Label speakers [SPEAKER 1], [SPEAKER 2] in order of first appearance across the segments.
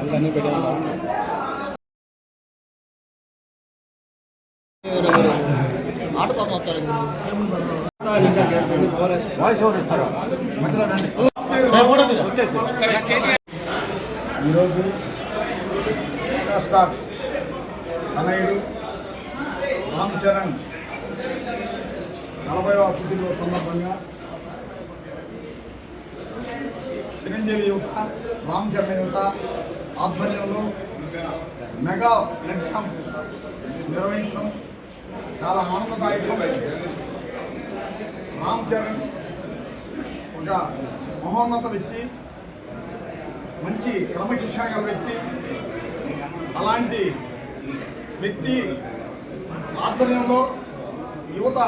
[SPEAKER 1] Star
[SPEAKER 2] ఇక్కడ ఆట కోసం వస్తారు
[SPEAKER 3] ఈరోజు స్టార్ తనయుడు రామ్ చరణ్ నలభైవ పుట్టినరోజు సందర్భంగా చిరంజీవి యువత రామ్ చరణ్ యువత ఆధ్వర్యంలో మెగా బ్లడ్ క్యాంప్ నిర్వహించడం చాలా ఆనందదాయకం. రామ్ చరణ్ ఒక మహోన్నత వ్యక్తి మంచి క్రమశిక్షణ గల వ్యక్తి. అలాంటి వ్యక్తి ఆధ్వర్యంలో యువత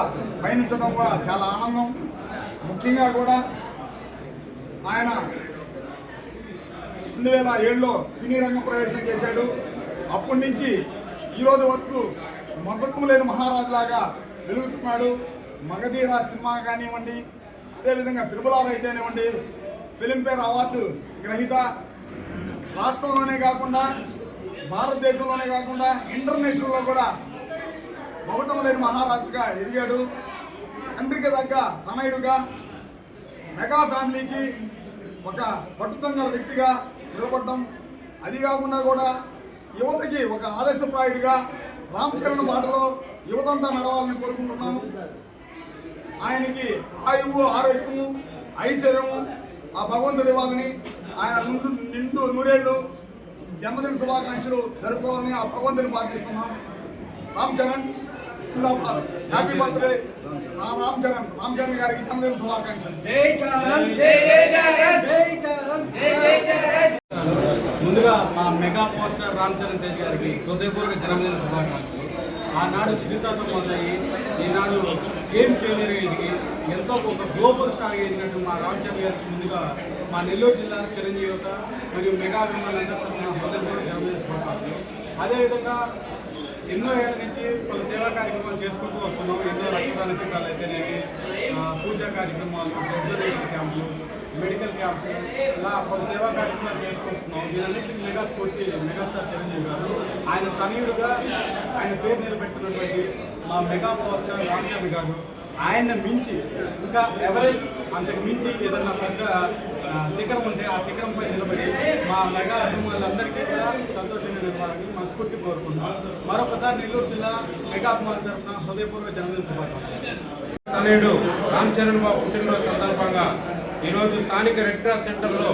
[SPEAKER 3] పయనించడం కూడా చాలా ఆనందం. ముఖ్యంగా కూడా ఆయన రెండు వేల ఏడులో సినీ రంగ ప్రవేశం చేశాడు. అప్పటి నుంచి ఈ రోజు వరకు మగటం లేని మహారాజులాగా వెలుగుతున్నాడు. మగధీర సినిమా కానివ్వండి అదేవిధంగా త్రిపులార్ అయితేనివ్వండి ఫిలింఫేర్ అవార్డు గ్రహీత రాష్ట్రంలోనే కాకుండా భారతదేశంలోనే కాకుండా ఇంటర్నేషనల్లో కూడా మగటం లేని మహారాజుగా ఎదిగాడు. తండ్రికి తగ్గ తనయుడుగా మెగా ఫ్యామిలీకి ఒక పట్టుదొంగల వ్యక్తిగా నిలబడటం అది కాకుండా కూడా యువతకి ఒక ఆదర్శప్రాయుడిగా రామ్ చరణ్ బాటలో యువతంతా నడవాలని కోరుకుంటున్నాము. ఆయనకి ఆయువు ఆరోగ్యము ఐశ్వర్యము ఆ భగవంతుడి వాళ్ళని ఆయన నిండు నిండు నూరేళ్ళు జన్మదిన శుభాకాంక్షలు జరుపుకోవాలని ఆ భగవంతుని ప్రార్థిస్తున్నాం. రామ్ చరణ్ హ్యాపీ బర్త్డే రామ్ చరణ్ రామ్ చరణ్ గారికి జన్మదిన శుభాకాంక్షలు.
[SPEAKER 1] జై చరణ్ జై జై చరణ్ జై చరణ్ జై జై చరణ్.
[SPEAKER 4] ముందుగా మా మెగా పోస్టర్ రామ్ చరణ్ తేజ్ గారికి హృదయపూర్వక జన్మదిన శుభాకాంక్షలు. ఆనాడు చిరుతతో మొదలయ్యి ఈనాడు ఏం చేయలేరు ఎదిగి ఎంతో ఒక గ్లోబల్ స్టార్ ఎదిగినట్టు మా రామ్ చరణ్ గారికి ముందుగా మా నెల్లూరు జిల్లా చిరంజీవి యువత మరియు మెగా అభిమానులందరూ హృదయపూర్వక జన్మదిన శుభాకాంక్షలు. అదేవిధంగా ఎన్నో ఏళ్ళ నుంచి పలు సేవా కార్యక్రమాలు చేసుకుంటూ వస్తున్నాం. ఎన్నో రక్తదాన శిబిరాలు అయితేనేమి ఆ, పూజా కార్యక్రమాలు బ్లడ్ క్యాంపులు మెడికల్ క్యాంప్స్. ఇలా పలు సేవా కార్యక్రమాలు చేసుకొస్తున్నాం వీళ్ళన్నింటినీ మెగా స్ఫూర్తి మెగాస్టార్ చిరంజీవి గారు. ఆయన తనయుడుగా ఆయన పేరు నిలబెట్టినటువంటి మా మెగా పవర్ స్టార్ రామచంద్ర గారు. ఆయన మించి ఇంకా ఎవరెస్ట్ అంతకు మించి ఏదన్నా పెద్ద శిఖరం ఉంటే ఆ శిఖరంపై నిలబడి మా మెగా అభిమానులందరికీ కూడా సంతోషంగా నిలబడాలని మనస్ఫూర్తి కోరుకుంటున్నాం. మరొకసారి నెల్లూరు జిల్లా మెగా అభిమానుల తరఫున హృదయపూర్వక జన్మదిన శుభాకాంక్షలు.
[SPEAKER 5] తనయుడు రామ్ చరణ్ బాబు పుట్టినరోజు సందర్భంగా ఈరోజు స్థానిక రెడ్ క్రాస్ సెంటర్లో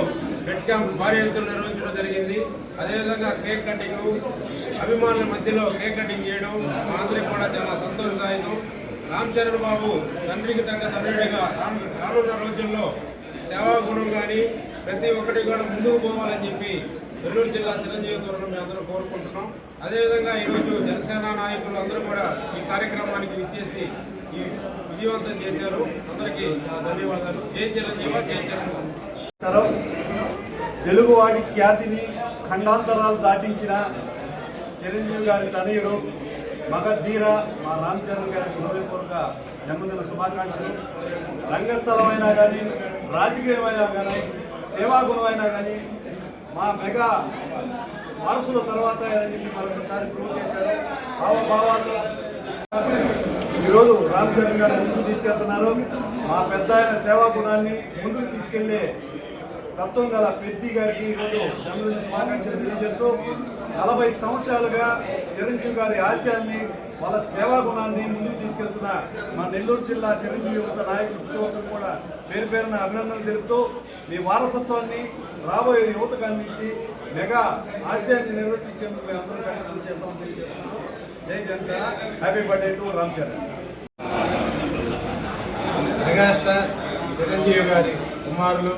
[SPEAKER 5] రెడ్ క్యాంప్ భారీ ఎత్తున నిర్వహించడం జరిగింది. అదేవిధంగా కేక్ కటింగ్ అభిమానుల మధ్యలో కేక్ కటింగ్ చేయడం మా అందరికీ కూడా చాలా సంతోషదాయకం రామ్ చరణ్ బాబు తండ్రికి తగ్గ తండ్రిగా రానున్న రోజుల్లో సేవా గుణం కానీ ప్రతి ఒక్కటి కూడా ముందుకు పోవాలని చెప్పి నెల్లూరు జిల్లా చిరంజీవి తరఫున మేము అందరూ కోరుకుంటున్నాం. అదేవిధంగా ఈరోజు జనసేన నాయకులు అందరూ కూడా ఈ కార్యక్రమానికి విచ్చేసి ఈ విజయవంతం చేశారు. అందరికీ ధన్యవాదాలు. జై చిరంజీవ జై
[SPEAKER 3] తెలుగువాడి ఖ్యాతిని ఖండాంతరాలు దాటించిన చిరంజీవి గారి తనయుడు మగధీర మా రామ్ చరణ్ గారికి హృదయపూర్వక జన్మదిన శుభాకాంక్షలు. రంగస్థలమైనా కానీ రాజకీయమైనా కానీ సేవాగుణమైనా కానీ మా మెగా వారసుల తర్వాత చెప్పి మరొకసారి ప్రూవ్ చేశారు. భావభావాల్లో ఈరోజు రామ్ చరణ్ గారు ముందుకు తీసుకెళ్తున్నారు? మా పెద్ద ఆయన సేవా గుణాన్ని ముందుకు తీసుకెళ్ళే తత్వం గల పెద్ది గారికి ఈరోజు జన్మదిన శుభాకాంక్షలు తెలియజేస్తూ నలభై సంవత్సరాలుగా చిరంజీవి గారి ఆశయాల్ని వాళ్ళ సేవా గుణాన్ని ముందుకు తీసుకెళ్తున్న మా నెల్లూరు జిల్లా చిరంజీవి యువత నాయకులు ప్రతి ఒక్కరు కూడా పేరు పేరున అభినందనలు తెలుపుతూ మీ వారసత్వాన్ని రాబోయే యువతకు అందించి మెగా ఆశయాన్ని నిర్వర్తించేందుకు మేము అందరూ కలిసి పనిచేస్తామని తెలియజేస్తున్నాం. జై Janasena. Happy birthday to Ram Charan megastar Chiranjeevi గారి కుమారులు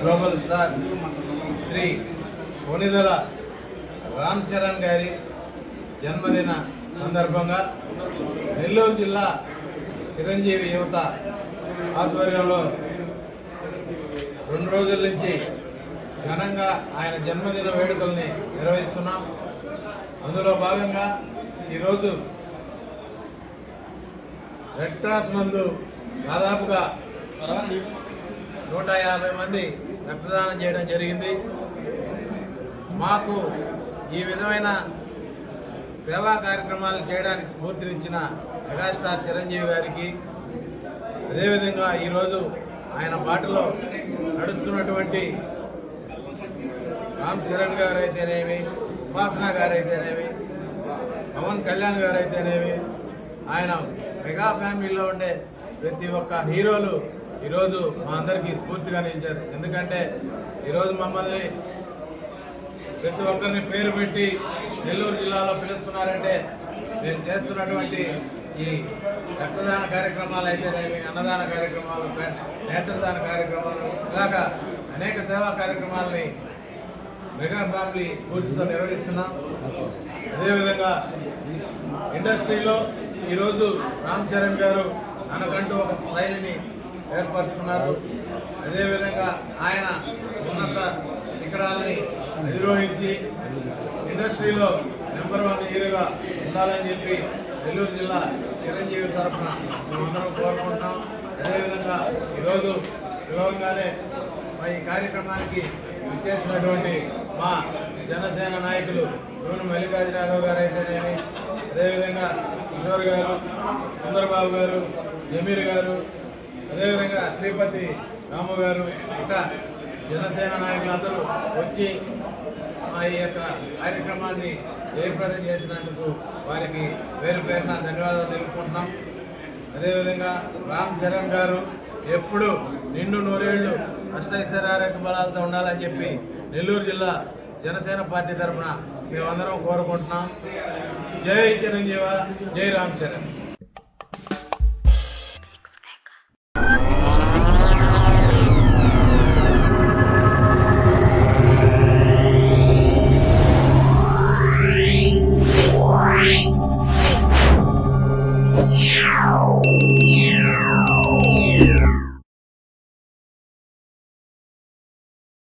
[SPEAKER 3] గ్లోబల్ స్టార్ శ్రీ
[SPEAKER 6] కొనిదల రామ్ చరణ్ గారి జన్మదిన సందర్భంగా నెల్లూరు జిల్లా చిరంజీవి యువత ఆధ్వర్యంలో రెండు రోజుల నుంచి ఘనంగా ఆయన జన్మదిన వేడుకల్ని నిర్వహిస్తున్నాం. అందులో భాగంగా ఈరోజు రెడ్ క్రాస్ నందు దాదాపుగా నూట యాభై మంది రక్తదానం చేయడం జరిగింది. మాకు ఈ విధమైన సేవా కార్యక్రమాలు చేయడానికి స్ఫూర్తినిచ్చిన మెగాస్టార్ చిరంజీవి గారికి అదేవిధంగా ఈరోజు ఆయన బాటలో నడుస్తున్నటువంటి రామ్ చరణ్ గారు అయితేనేమి ఉపాసన గారు అయితేనేమి పవన్ కళ్యాణ్ గారు అయితేనేమి ఆయన మెగా ఫ్యామిలీలో ఉండే ప్రతి ఒక్క హీరోలు ఈరోజు మా అందరికీ స్ఫూర్తిగా నిలిచారు. ఎందుకంటే ఈరోజు మమ్మల్ని ప్రతి ఒక్కరిని పేరు పెట్టి నెల్లూరు జిల్లాలో పిలుస్తున్నారంటే మేము చేస్తున్నటువంటి ఈ రక్తదాన కార్యక్రమాలు అయితేనేమి అన్నదాన కార్యక్రమాలు నేత్రదాన కార్యక్రమాలు ఇలాగా అనేక సేవా కార్యక్రమాలని మెగా ఫ్యామిలీ పూర్తితో నిర్వహిస్తున్నాం అదేవిధంగా ఇండస్ట్రీలో ఈరోజు రామ్ చరణ్ గారు తనకంటూ ఒక శైలిని ఏర్పరచుకున్నారు. అదేవిధంగా ఆయన ఉన్నత శిఖరాలని అధిరోహించి ఇండస్ట్రీలో నెంబర్ వన్ హీరోగా ఉండాలని చెప్పి నెల్లూరు జిల్లా చిరంజీవి తరఫున మేమందరం కోరుకుంటున్నాం. అదేవిధంగా ఈరోజు విభవంగానే మా ఈ కార్యక్రమానికి ఇచ్చేసినటువంటి మా జనసేన నాయకులు నూనె మల్లికార్జున యాదవ్ గారు అయితేనేమి అదేవిధంగా కిషోర్ గారు చంద్రబాబు గారు జమీర్ గారు అదేవిధంగా శ్రీపతి రాము గారు ఇంకా జనసేన నాయకులందరూ వచ్చి మా ఈ యొక్క కార్యక్రమాన్ని జయప్రదం చేసినందుకు వారికి పేరు పేరున ధన్యవాదాలు తెలుపుకుంటున్నాం. అదేవిధంగా రామ్ చరణ్ గారు ఎప్పుడు నిండు నూరేళ్ళు అష్టైశ్వర్యారోగ్య బలాలతో ఉండాలని చెప్పి నెల్లూరు జిల్లా జనసేన పార్టీ తరఫున మేమందరం కోరుకుంటున్నాం. జై చిరంజీవ జై రామ్ చరణ్.